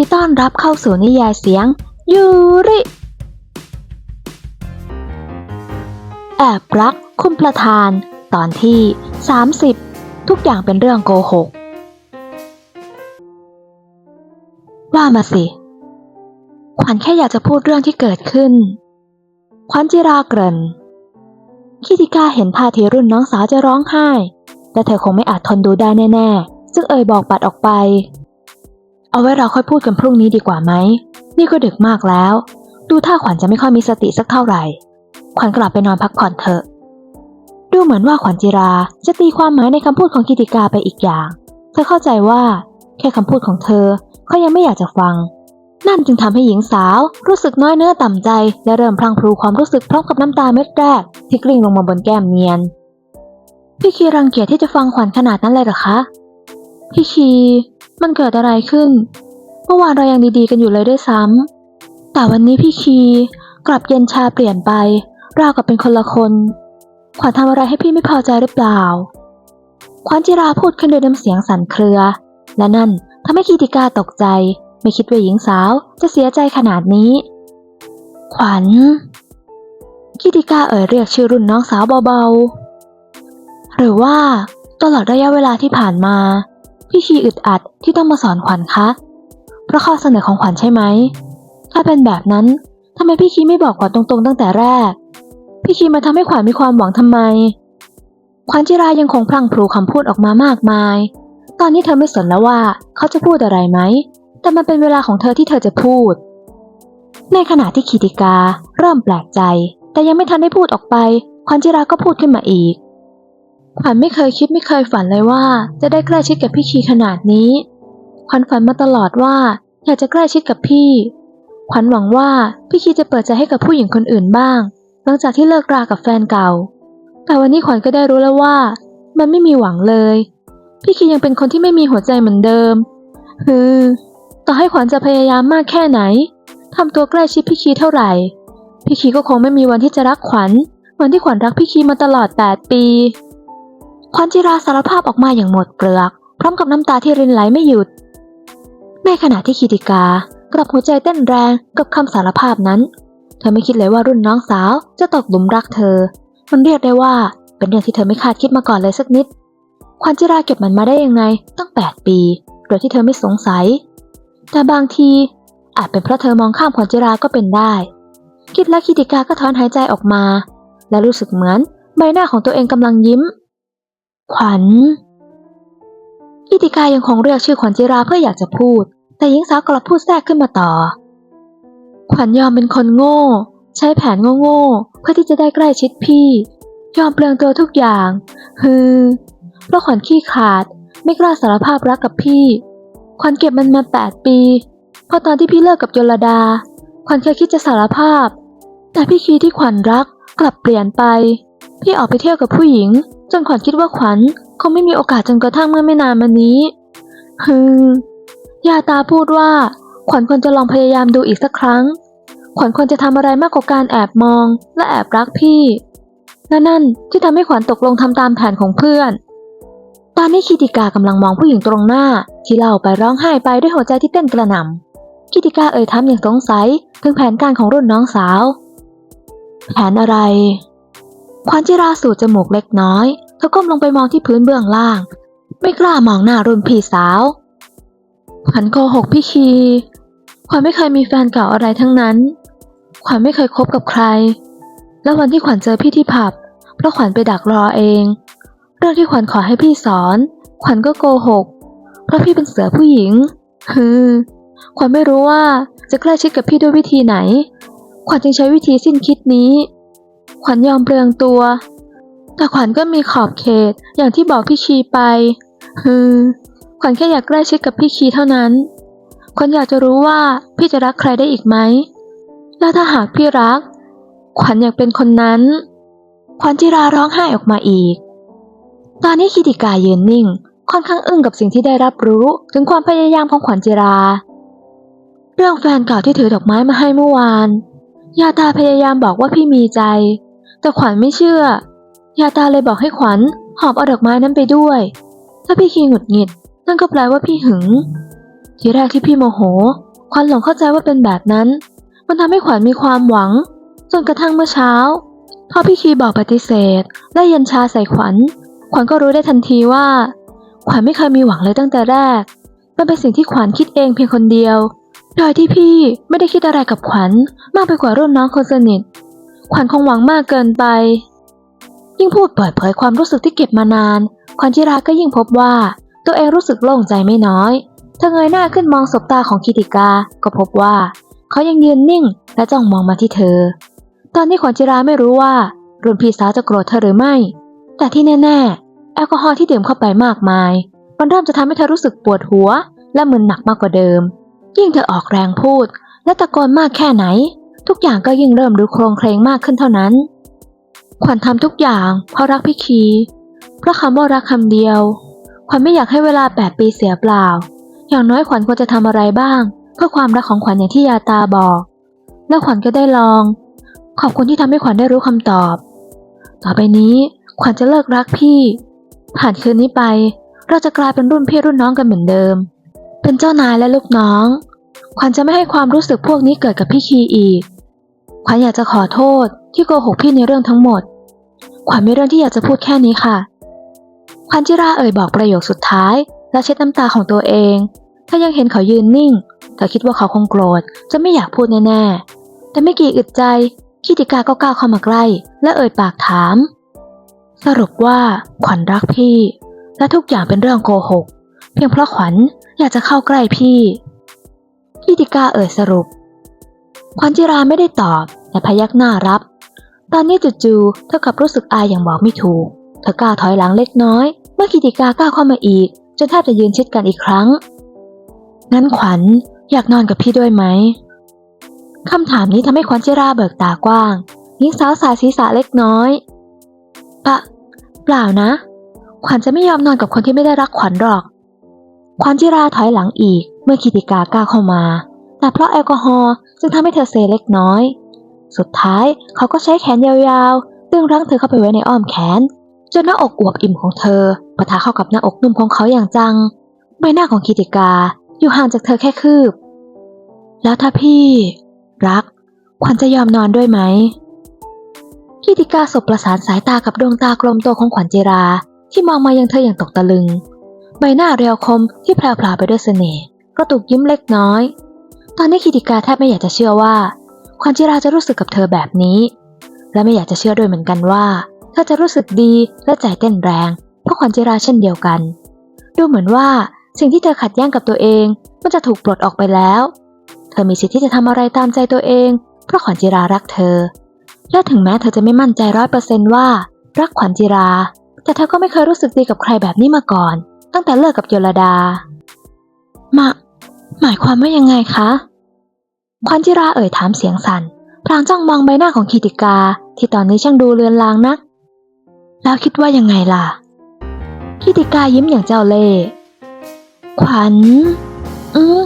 ดีต้อนรับเข้าสู่นิยายเสียง ยูริ แอบรักคุณประธาน ตอนที่ 30 ทุกอย่างเป็นเรื่องโกหก ว่ามาสิ ขวัญแค่อยากจะพูดเรื่องที่เกิดขึ้น ขวัญจิราเกริ่นคิติกาเห็นท่าทีรุ่นน้องสาวจะร้องไห้ แต่เธอคงไม่อาจทนดูได้แน่ๆจึงเอ่ยบอกปัดออกไป เอาไว้เราค่อยพูดกันพรุ่งนี้ดีกว่าไหม นี่ก็ดึกมากแล้ว ดูท่าขวัญจะไม่ค่อยมีสติสักเท่าไหร่ ขวัญกลับไปนอนพักผ่อนเถอะ ดูเหมือนว่าขวัญจิราจะตีความหมายในคำพูดของกิติกาไปอีกอย่าง เธอเข้าใจว่า แค่คำพูดของเธอเขายังไม่อยากจะฟัง นั่นจึงทำให้หญิงสาวรู้สึกน้อยเนื้อต่ำใจ และเริ่มพลังพลูความรู้สึกพร้อมกับน้ำตาเม็ดแรกที่กลิ้งลงมาบนแก้มเนียน พี่คีรังเกียจที่จะฟังขวัญขนาดนั้นเลยเหรอคะ พี่คี มันเกิดอะไรขึ้น เมื่อวานเรายังดีๆกันอยู่เลยด้วยซ้ำ แต่วันนี้พี่คีกลับเย็นชาเปลี่ยนไปราวกับเป็นคนละคน ขวัญทำอะไรให้พี่ไม่พอใจหรือเปล่า ขวัญจิราพูดขึ้นด้วยน้ำเสียงสั่นเครือ และนั่นทำให้กีติกาตกใจ ไม่คิดว่าหญิงสาวจะเสียใจขนาดนี้ ขวัญกีติกาเอ่ยเรียกชื่อรุ่นน้องสาวเบาๆ หรือว่าตลอดระยะเวลาที่ผ่านมา พี่ชีอึดอัดที่ต้องมาสอนขวัญคะ เพราะข้อเสนอของขวัญใช่ไหม ถ้าเป็นแบบนั้นทำไมพี่ชีไม่บอกขวัญตรงๆ ตั้งแต่แรก พี่ชีมาทำให้ขวัญมีความหวังทำไม ขวัญจิรายังคงพลังพลูคำพูดออกมามากมาย ตอนนี้เธอไม่สนแล้วว่าเขาจะพูดอะไรไหม แต่มันเป็นเวลาของเธอที่เธอจะพูด ในขณะที่คีติกาเริ่มแปลกใจ แต่ยังไม่ทันได้พูดออกไป ขวัญจิราก็พูดขึ้นมาอีก ขวัญไม่เคยคิดไม่เคยฝันเลยว่า จะได้ใกล้ชิดกับพี่ชีขนาดนี้ ขวัญฝันมาตลอดว่า อยากจะใกล้ชิดกับพี่ ขวัญหวังว่าพี่ชีจะเปิดใจให้กับผู้หญิงคนอื่นบ้าง หลังจากที่เลิกรากับแฟนเก่า แต่วันนี้ขวัญก็ได้รู้แล้วว่า มันไม่มีหวังเลย พี่คียังเป็นคนที่ไม่มีหัวใจเหมือนเดิมฮือต่อให้ขวัญจะพยายามมากแค่ไหนทำตัวใกล้ชิดพี่คีเท่าไหร่ พี่คีก็คงไม่มีวันที่จะรักขวัญเหมือนที่ขวัญรักพี่คีมาตลอด 8 ปี ขวัญจิราสารภาพออกมาอย่างหมดเปลือก พร้อมกับน้ำตาที่รินไหลไม่หยุด ในขณะที่คีติกากลับหัวใจเต้นแรงกับคำสารภาพนั้น เธอไม่คิดเลยว่ารุ่นน้องสาวจะตกหลุมรักเธอ มันเรียกได้ว่าเป็นเรื่องที่เธอไม่คาดคิดมาก่อนเลยสักนิด ขวัญจิราเก็บมันมาได้ยังไงตั้ง 8 ปี โดยที่เธอไม่สงสัย แต่บางทีอาจเป็นเพราะเธอมองข้ามขวัญจิราก็เป็นได้ คิดและคิติกาก็ถอนหายใจออกมา และรู้สึกเหมือนใบหน้าของตัวเองกำลังยิ้ม ขวัญกิติกายังคงเรียกชื่อขวัญจิราเพื่ออยากจะพูด แต่หญิงสาวกลับพูดแทรกขึ้นมาต่อ ขวัญยอมเป็นคนโง่ ใช้แผนโง่ๆเพื่อที่จะได้ใกล้ชิดพี่ ยอมเปลืองตัวทุกอย่างฮือเพราะขวัญขี้ขาด ไม่กล้าสารภาพรักกับพี่ ขวัญเก็บมันมาแปดปีพอตอนที่พี่เลิกกับยลดา ขวัญเคยคิดจะสารภาพ แต่พี่คีที่ขวัญรักกลับเปลี่ยนไป พี่ออกไปเที่ยวกับผู้หญิง จนขวัญคิดว่าขวัญคงไม่มีโอกาสจนกระทั่งเมื่อไม่นานมานี้ฮึมยาตาพูดว่า ขวัญควรจะลองพยายามดูอีกสักครั้ง ขวัญควรจะทำอะไรมากกว่าการแอบมอง และแอบรักพี่และนั่นที่ทำให้ขวัญตกลงทำตามแผนของเพื่อน ตอนนี้คิติกากำลังมองผู้หญิงตรงหน้า ที่เล่าไปร้องไห้ไปด้วยหัวใจที่เต้นกระหน่ำคิติกาเอ่ยถามอย่างสงสัยถึงแผนการของรุ่นน้องสาว แผนอะไร ขวัญจิราสูดจมูกเล็กน้อยเธอก้มลงไปมองที่พื้นเบื้องล่าง ไม่กล้ามองหน้ารุ่นพี่สาวขวัญโกหกพี่คีขวัญไม่เคยมีแฟนเก่าอะไรทั้งนั้น ขวัญไม่เคยคบกับใคร แล้ววันที่ขวัญเจอพี่ที่ผับ เพราะขวัญไปดักรอเอง เรื่องที่ขวัญขอให้พี่สอน ขวัญก็โกหก เพราะพี่เป็นเสือผู้หญิงฮือขวัญไม่รู้ว่าจะใกล้ชิดกับพี่ด้วยวิธีไหน ขวัญจึงใช้วิธีสิ้นคิดนี้ ขวัญยอมเปลืองตัว แต่ขวัญก็มีขอบเขตอย่างที่บอกพี่ชีไปฮือขวัญแค่อยากใกล้ชิดกับพี่ชีเท่านั้นขวัญอยากจะรู้ว่าพี่จะรักใครได้อีกไหม แล้วถ้าหากพี่รัก ขวัญอยากเป็นคนนั้น ขวัญจิราร้องไห้ออกมาอีก ตอนนี้คิติกายืนนิ่ง ค่อนข้างอึ้งกับสิ่งที่ได้รับรู้ถึงความพยายามของขวัญจิรา เรื่องแฟนเก่าที่ถือดอกไม้มาให้เมื่อวาน ยาตาพยายามบอกว่าพี่มีใจ แต่ขวัญไม่เชื่อยาตาเลยบอกให้ขวัญหอบเอาดอกไม้นั้นไปด้วย ถ้าพี่คีหงุดหงิด นั่นก็แปลว่าพี่หึง ทีแรกที่พี่โมโห ขวัญหลงเข้าใจว่าเป็นแบบนั้น มันทำให้ขวัญมีความหวัง จนกระทั่งเมื่อเช้า พอพี่คีบอกปฏิเสธ และเย็นชาใส่ขวัญ ขวัญก็รู้ได้ทันทีว่า ขวัญไม่เคยมีหวังเลยตั้งแต่แรก มันเป็นสิ่งที่ขวัญคิดเองเพียงคนเดียว โดยที่พี่ไม่ได้คิดอะไรกับขวัญมากไปกว่ารุ่นน้องคนสนิท ขวัญคงหวังมากเกินไป ยิ่งพูดเปิดเผยความรู้สึกที่เก็บมานาน ขวัญจิราก็ยิ่งพบว่า ตัวเองรู้สึกโล่งใจไม่น้อย เธอเงยหน้าขึ้นมองสบตาของคิติกา ก็พบว่า เขายังยืนนิ่งและจ้องมองมาที่เธอ ตอนนี้ขวัญจิราไม่รู้ว่ารุ่นพี่สาวจะโกรธเธอหรือไม่ แต่ที่แน่ๆ แอลกอฮอล์ที่ดื่มเข้าไปมากมาย มันเริ่มจะทำให้เธอรู้สึกปวดหัว และมึนหนักมากกว่าเดิม ยิ่งเธอออกแรงพูด และตะโกนมากแค่ไหน ทุกอย่างก็ยิ่งเริ่มดูโครงเคลงมากขึ้นเท่านั้น ขวัญทำทุกอย่างเพราะรักพี่คี เพราะคำว่ารักคำเดียว ขวัญไม่อยากให้เวลาแปดปีเสียเปล่า อย่างน้อยขวัญควรจะทำอะไรบ้าง เพื่อความรักของขวัญอย่างที่ยาตาบอก และขวัญก็ได้ลอง ขอบคุณที่ทำให้ขวัญได้รู้คำตอบ ต่อไปนี้ขวัญจะเลิกรักพี่ ผ่านคืนนี้ไป เราจะกลายเป็นรุ่นพี่รุ่นน้องกันเหมือนเดิม เป็นเจ้านายและลูกน้อง ขวัญจะไม่ให้ความรู้สึกพวกนี้เกิดกับพี่คีอีก ขวัญอยากจะขอโทษที่โกหกพี่ในเรื่องทั้งหมด ขวัญมีเรื่องที่อยากจะพูดแค่นี้ค่ะ ขวัญจิราเอ่ยบอกประโยคสุดท้าย และเช็ดน้ำตาของตัวเองเธอยังเห็นเขายืนนิ่งเธอคิดว่าเขาคงโกรธจะไม่อยากพูดแน่ๆแต่ไม่กี่อึดใจคิติกาก็ก้าวเข้ามาใกล้ และเอ่ยปากถาม สรุปว่าขวัญรักพี่ และทุกอย่างเป็นเรื่องโกหก เพียงเพราะขวัญอยากจะเข้าใกล้พี่ คิติกาเอ่ยสรุป ขวัญจิราไม่ได้ตอบแต่พยักหน้ารับ ตอนนี้จู่ๆเธอกับรู้สึกอายอย่างบอกไม่ถูก เธอก้าวถอยหลังเล็กน้อย เมื่อกิติกาก้าวเข้ามาอีก จนแทบจะยืนชิดกันอีกครั้ง งั้นขวัญอยากนอนกับพี่ด้วยไหมคำถามนี้ทำให้ขวัญจิราเบิกตากว้างหญิงสาวสายศีรษะเล็กน้อยปะเปล่านะ ขวัญจะไม่ยอมนอนกับคนที่ไม่ได้รักขวัญหรอก ขวัญจิราถอยหลังอีกเมื่อกิติกาก้าวเข้ามา แต่เพราะแอลกอฮอล์จึงทำให้เธอเซเล็กน้อย สุดท้ายเขาก็ใช้แขนยาวๆ ดึงรั้งเธอเข้าไปไว้ในอ้อมแขน จนหน้าอกอวบอิ่มของเธอปะทะเข้ากับหน้าอกนุ่มของเขาอย่างจัง ใบหน้าของกิติกาอยู่ห่างจากเธอแค่คืบ แล้วถ้าพี่ รัก ขวัญจะยอมนอนด้วยไหมกิติกาสบประสานสายตากับดวงตากลมโตของขวัญจิรา ที่มองมายังเธออย่างตกตะลึง ใบหน้าเรียวคมที่แพรวๆไปด้วยเสน่ห์ก็ตุกยิ้มเล็กน้อย ตอนนี้กิติกาแทบไม่อยากจะเชื่อว่าขวัญจิราจะรู้สึกกับเธอแบบนี้ และไม่อยากจะเชื่อด้วยเหมือนกันว่าเธอจะรู้สึกดีและใจเต้นแรงเพราะขวัญจิราเช่นเดียวกัน ดูเหมือนว่าสิ่งที่เธอขัดแย้งกับตัวเองมันจะถูกปลดออกไปแล้ว เธอมีสิทธิ์ที่จะทำอะไรตามใจตัวเอง เพราะขวัญจิรารักเธอ และถึงแม้เธอจะไม่มั่นใจร้อยเปอร์เซนต์ว่า รักขวัญจิรา แต่เธอก็ไม่เคยรู้สึกดีกับใครแบบนี้มาก่อน ตั้งแต่เลิกกับโยลดา มา หมายความว่ายังไงคะขวัญจิราเอ่ยถามเสียงสัน่นพลางจ้องมองใบหน้าของคีติกาที่ตอนนี้ช่างดูเลือนลางนัก แล้วคิดว่ายังไงล่ะ คีติกายิ้มอย่างเจ้าเล่ห์ขวัญ อืม